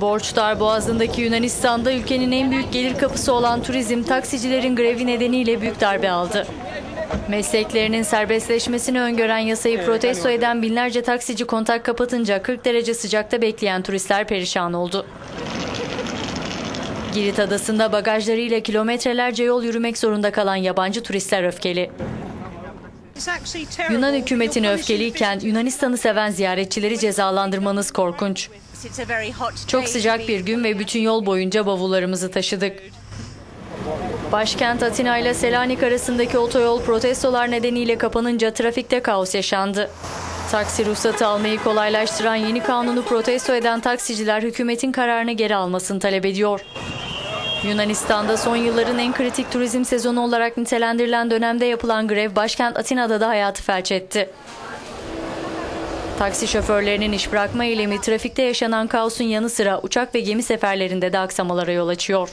Borçlar Boğazı'ndaki Yunanistan'da ülkenin en büyük gelir kapısı olan turizm taksicilerin grevi nedeniyle büyük darbe aldı. Mesleklerinin serbestleşmesini öngören yasayı protesto eden binlerce taksici kontak kapatınca 40 derece sıcakta bekleyen turistler perişan oldu. Girit Adası'nda bagajlarıyla kilometrelerce yol yürümek zorunda kalan yabancı turistler öfkeli. Yunan hükümetini öfkeliyken Yunanistan'ı seven ziyaretçileri cezalandırmanız korkunç. Çok sıcak bir gün ve bütün yol boyunca bavullarımızı taşıdık. Başkent Atina ile Selanik arasındaki otoyol protestolar nedeniyle kapanınca trafikte kaos yaşandı. Taksi ruhsatı almayı kolaylaştıran yeni kanunu protesto eden taksiciler hükümetin kararını geri almasını talep ediyor. Yunanistan'da son yılların en kritik turizm sezonu olarak nitelendirilen dönemde yapılan grev başkent Atina'da da hayatı felç etti. Taksi şoförlerinin iş bırakma eylemi trafikte yaşanan kaosun yanı sıra uçak ve gemi seferlerinde de aksamalara yol açıyor.